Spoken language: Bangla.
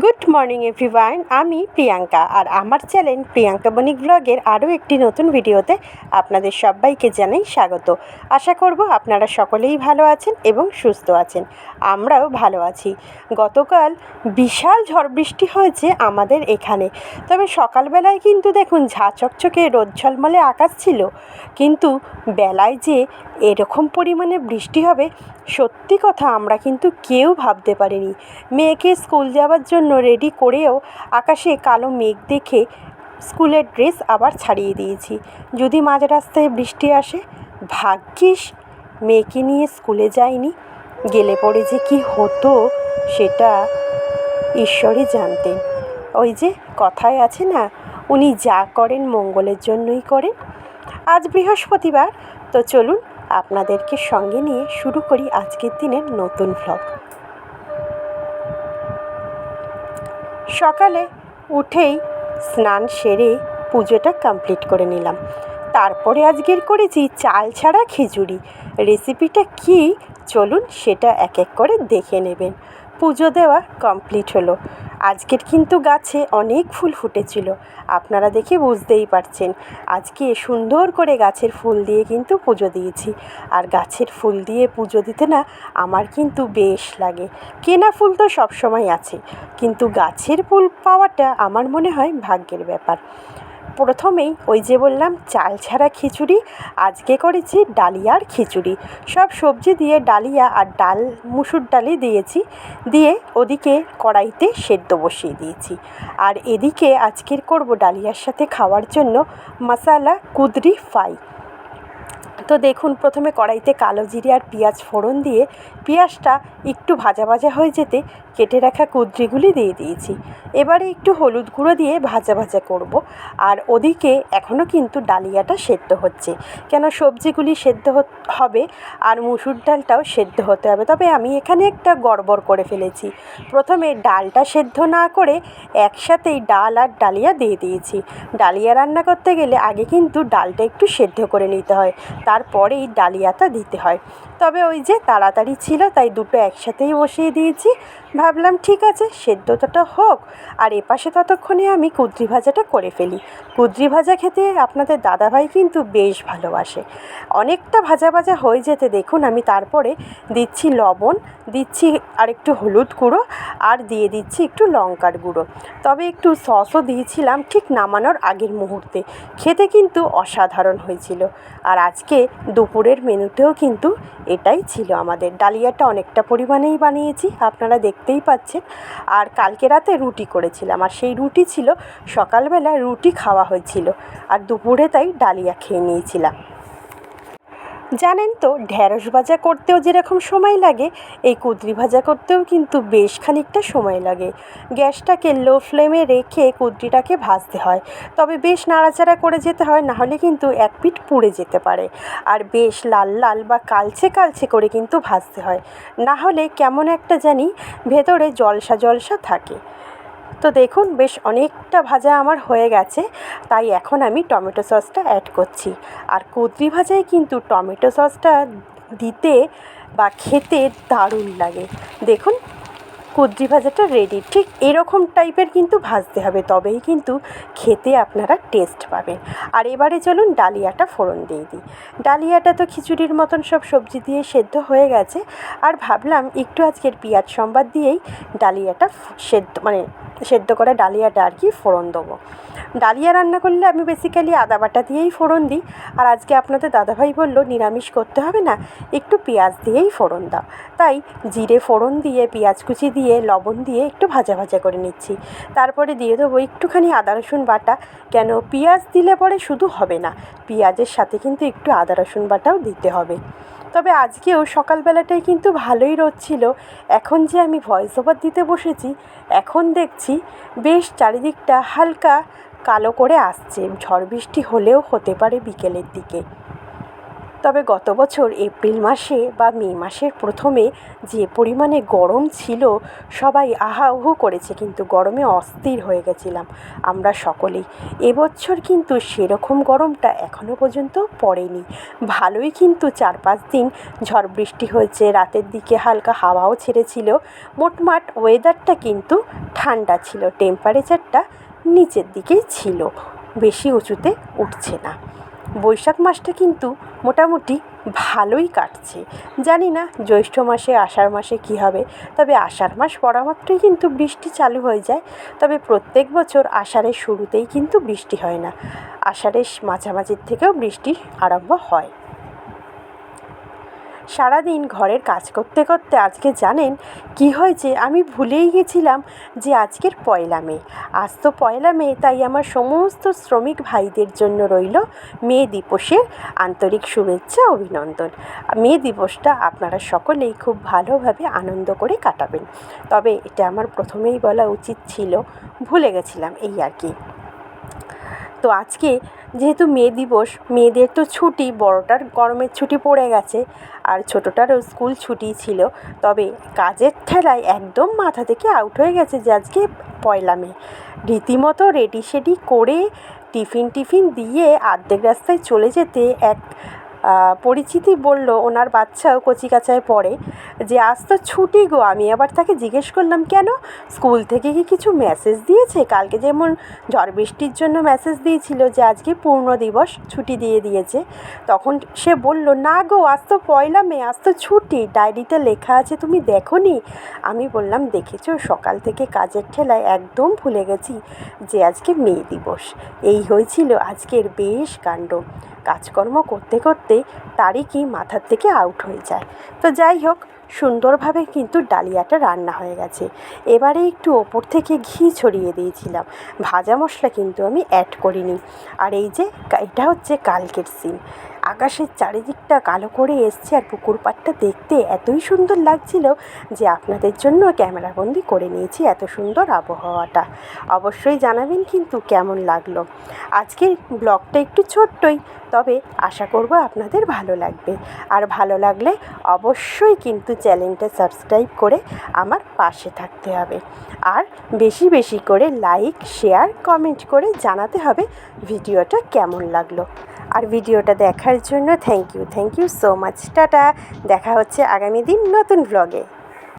গুড মর্নিং এভরিওয়ান আমি প্রিয়াঙ্কা আর আমার চ্যানেল প্রিয়াঙ্কা বণিক ব্লগের আরও একটি নতুন ভিডিওতে আপনাদের সবাইকে জানাই স্বাগত। আশা করব আপনারা সকলেই ভালো আছেন এবং সুস্থ আছেন। আমরাও ভালো আছি। গতকাল বিশাল ঝড় বৃষ্টি হয়েছে আমাদের এখানে। তবে সকালবেলায় কিন্তু দেখুন ঝা চকচকে রোদ ঝলমলে আকাশ ছিল। কিন্তু বেলায় যে এরকম পরিমাণে বৃষ্টি হবে, সত্যি কথা আমরা কিন্তু কেউ ভাবতে পারিনি। মেয়েকে স্কুল যাওয়ার জন্য রেডি করেও আকাশে কালো মেঘ দেখে স্কুলের ড্রেস আবার ছাড়িয়ে দিয়েছি। যদি মাঝ রাস্তায় বৃষ্টি আসে, ভাগ্যিস মেয়েকে নিয়ে স্কুলে যাইনি। গেলে পরে যে কি হতো সেটা ঈশ্বরই জানতেন। ওই যে কথায় আছে না, উনি যা করেন মঙ্গলের জন্যই করেন। আজ বৃহস্পতিবার, তো চলুন আপনাদেরকে সঙ্গে নিয়ে শুরু করি আজকের দিনের নতুন ভ্লগ সকালে উঠেই স্নান সেরে পুজোটা কমপ্লিট করে নিলাম। তারপরে আজকের করেছি চাল ছাড়া খিচুড়ি। রেসিপিটা কি? চলুন সেটা এক এক করে দেখে নেবেন। পুজো দেওয়া কমপ্লিট হলো। আজকের কিন্তু গাছে অনেক ফুল ফুটেছিল। আপনারা দেখে বুঝতেই পারছেন। আজকে সুন্দর করে গাছের ফুল দিয়ে কিন্তু পুজো দিয়েছি। আর গাছের ফুল দিয়ে পুজো দিতে না আমার কিন্তু বেশ লাগে। কেনা ফুল তো সবসময় আছে। কিন্তু গাছের ফুল পাওয়াটা আমার মনে হয় ভাগ্যের ব্যাপার। প্রথমেই ওই যে বললাম, চাল ছাড়া খিচুড়ি, আজকে করেছি ডালিয়ার খিচুড়ি। সব সবজি দিয়ে ডালিয়া আর ডাল, মুসুর ডালি দিয়েছি। দিয়ে ওদিকে কড়াইতে সেদ্ধ বসিয়ে দিয়েছি। আর এদিকে আজকের করব ডালিয়ার সাথে খাওয়ার জন্য মশালা, কুদরি, ফ্রাই। তো দেখুন, প্রথমে কড়াইতে কালো জিরে আর পেঁয়াজ ফোড়ন দিয়ে পেঁয়াজটা একটু ভাজা ভাজা হয়ে যেতে কেটে রাখা কুদ্রিগুলি দিয়ে দিয়েছি। এবারে একটু হলুদ গুঁড়ো দিয়ে ভাজা ভাজা করব। আর ওদিকে এখনও কিন্তু ডালিয়াটা সেদ্ধ হচ্ছে। কেন সবজিগুলি সেদ্ধ হবে আর মুসুর ডালটাও সেদ্ধ হতে হবে। তবে আমি এখানে একটা গড়বড় করে ফেলেছি। প্রথমে ডালটা সেদ্ধ না করে একসাথেই ডাল আর ডালিয়া দিয়ে দিয়েছি। ডালিয়া রান্না করতে গেলে আগে কিন্তু ডালটা একটু সেদ্ধ করে নিতে হয়। তারপরেই ডালিয়াটা দিতে হয়। তবে ওই যে তাড়াতাড়ি ছিল, তাই দুটো একসাথেই বসিয়ে দিয়েছি। ভাবলাম, ঠিক আছে সেদ্ধটা হোক। আর এপাশে ততক্ষণে আমি কুদ্রি ভাজাটা করে ফেলি। কুদ্রি ভাজা খেতে আপনাদের দাদাভাই কিন্তু বেশ ভালোবাসে। অনেকটা ভাজা ভাজা হয়ে যেতে দেখুন, আমি তারপরে দিচ্ছি লবণ, দিচ্ছি আর একটু হলুদ গুঁড়ো, আর দিয়ে দিচ্ছি একটু লঙ্কার গুঁড়ো। তবে একটু সসও দিয়েছিলাম ঠিক নামানোর আগের মুহূর্তে। খেতে কিন্তু অসাধারণ হয়েছিল। আর আজকে দুপুরের মেনুতেও কিন্তু এটাই ছিল আমাদের। ডালিয়াটা অনেকটা পরিমাণেই বানিয়েছি, আপনারা দেখতেই পাচ্ছেন। আর কালকে রাতে রুটি করেছিলাম, আর সেই রুটি ছিল সকালবেলা রুটি খাওয়া হয়েছিল। আর দুপুরে তাই ডালিয়া খেয়ে নিয়েছিলাম। জানেন তো ঢ্যাঁড়স ভাজা করতেও যেরকম সময় লাগে, এই কুদরি ভাজা করতেও কিন্তু বেশ খানিকটা সময় লাগে। গ্যাসটাকে লো ফ্লেমে রেখে কুদরিটাকে ভাজতে হয়। তবে বেশ নাড়াচাড়া করে যেতে হয় নাহলে কিন্তু এক পিঠ পুড়ে যেতে পারে। আর বেশ লাল লাল বা কালচে কালচে করে কিন্তু ভাজতে হয়। না হলে কেমন একটা জানি ভেতরে জলসা জলসা থাকে। তো দেখুন, বেশ অনেকটা ভাজা আমার হয়ে গেছে, তাই এখন আমি টমেটো সসটা অ্যাড করছি। আর কুদরি ভাজায় কিন্তু টমেটো সসটা দিতে বা খেতে দারুণ লাগে। দেখুন কুদরি ভাজাটা রেডি ঠিক এরকম টাইপের কিন্তু ভাজতে হবে, তবেই কিন্তু খেতে আপনারা টেস্ট পাবেন। আর এবারে চলুন ডালিয়াটা ফোড়ন দিয়ে দিই। ডালিয়াটা তো খিচুড়ির মতন সব সবজি দিয়ে সেদ্ধ হয়ে গেছে। আর ভাবলাম একটু আজকের পেঁয়াজ সম্বাদ দিয়েই ডালিয়াটা সেদ্ধ মানে সেদ্ধ করা ডালিয়াটা আর কি ফোড়ন দেবো। ডালিয়া রান্না করলে আমি বেসিক্যালি আদা বাটা দিয়েই ফোড়ন দিই। আর আজকে আপনাদের দাদাভাই বলল, নিরামিষ করতে হবে না, একটু পেঁয়াজ দিয়েই ফোড়ন দাও। তাই জিরে ফোড়ন দিয়ে, পেঁয়াজ কুচি দিয়ে লবণ দিয়ে একটু ভাজা ভাজা করে নিচ্ছি। তারপরে দিয়ে দেবো একটুখানি আদা রসুন বাটা। কেন? পেঁয়াজ দিলে পরে শুধু হবে না, পেঁয়াজের সাথে কিন্তু একটু আদা রসুন বাটাও দিতে হবে। তবে আজকেও সকালবেলাটাই কিন্তু ভালোই রোদ ছিল। এখন যে আমি ভয়েস ওভার দিতে বসেছি, এখন দেখছি বেশ চারিদিকটা হালকা কালো করে আসছে। ঝড় বৃষ্টি হলেও হতে পারে বিকেলের দিকে। তবে গত বছর এপ্রিল মাসে বা মে মাসের প্রথমে যে পরিমাণে গরম ছিল, সবাই আহা উহু করেছে, কিন্তু গরমে অস্থির হয়ে গেছিলাম আমরা সকলেই। এবছর কিন্তু সেরকম গরমটা এখনও পর্যন্ত পড়েনি। ভালোই কিন্তু চার পাঁচ দিন ঝড় বৃষ্টি হয়েছে, রাতের দিকে হালকা হাওয়াও ছেড়েছিল, মোটমাট ওয়েদারটা কিন্তু ঠান্ডা ছিল টেম্পারেচারটা নিচের দিকেই ছিল, বেশি উঁচুতে উঠছে না। বৈশাখ মাসটা কিন্তু মোটামুটি ভালোই কাটছে। জানি না জ্যৈষ্ঠ মাসে, আষাঢ় মাসে কী হবে, তবে আষাঢ় মাস পড়া মাত্রই কিন্তু বৃষ্টি চালু হয়ে যায়। তবে প্রত্যেক বছর আষাঢ়ের শুরুতেই কিন্তু বৃষ্টি হয় না। আষাঢ়ের মাঝামাঝির থেকেও বৃষ্টি আরম্ভ হয়। সারাদিন ঘরের কাজ করতে করতে আজকে জানেন কি হয়েছে? আমি ভুলেই গেছিলাম যে আজকের পয়লা মে। আজ তো পয়লা মে, তাই আমার সমস্ত শ্রমিক ভাইদের জন্য রইল মে দিবসের আন্তরিক শুভেচ্ছা, অভিনন্দন। মে দিবসটা আপনারা সকলেই খুব ভালোভাবে আনন্দ করে কাটাবেন। তবে এটা আমার প্রথমেই বলা উচিত ছিল, ভুলে গেছিলাম এই আর কি। তো আজকে যেহেতু মে দিবস, মেয়েদের তো ছুটি, বড়টার গরমের ছুটি পড়ে গেছে আর ছোটোটারও স্কুল ছুটি ছিল। তবে কাজের ঠেলায় একদম মাথা থেকে আউট হয়ে গেছে যে আজকে পয়লা মে। রীতিমতো রেডি সেডি করে টিফিন টিফিন দিয়ে আর্ধেক রাস্তায় চলে যেতে এক পরিচিতি বলল, ওনার বাচ্চাও কচিকাচায় পড়ে। যে, আজ তো ছুটি গো। আমি আবার তাকে জিজ্ঞেস করলাম, কেন? স্কুল থেকে কি কিছু মেসেজ দিয়েছে? কালকে যেমন ঝড় বৃষ্টির জন্য মেসেজ দিয়েছিল যে, আজকে পূর্ণ দিবস, ছুটি দিয়ে দিয়েছে। তখন সে বলল, না গো, আজ তো পয়লা মে, আজ তো ছুটি। ডায়েরিতে লেখা আছে, তুমি দেখো নি। আমি বললাম, দেখেছ, সকাল থেকে কাজের ঠেলায় একদম ভুলে গেছি যে, আজকে মেয়ে দিবস। এই হয়েছিল আজকের বেশ কাণ্ড। কাজকর্ম করতে করতে তারিখই মাথার থেকে আউট হয়ে যায়। তো যাই হোক, সুন্দরভাবে কিন্তু ডালিয়াটা রান্না হয়ে গেছে। এবারে একটু ওপর থেকে ঘি ছড়িয়ে দিয়েছিলাম। ভাজা মশলা কিন্তু আমি অ্যাড করিনি। আর এই যে এটা হচ্ছে কালকের সিন আকাশের চারিদিকটা কালো করে এসছে আর পুকুর পাড়টা দেখতে এতই সুন্দর লাগছিল যে আপনাদের জন্য ক্যামেরাবন্দি করে নিয়েছি এত সুন্দর আবহাওয়াটা। অবশ্যই জানাবেন কিন্তু কেমন লাগল। আজকের ব্লগটা একটু ছোট্টই, তবে আশা করব আপনাদের ভালো লাগবে। আর ভালো লাগলে অবশ্যই কিন্তু চ্যানেলটা সাবস্ক্রাইব করে আমার পাশে থাকতে হবে। আর বেশি বেশি করে লাইক, শেয়ার, কমেন্ট করে জানাতে হবে ভিডিওটা কেমন লাগল। আর ভিডিওটা দেখার জন্য thank you thank you so much tata. দেখা হচ্ছে আগামী দিন নতুন ব্লগে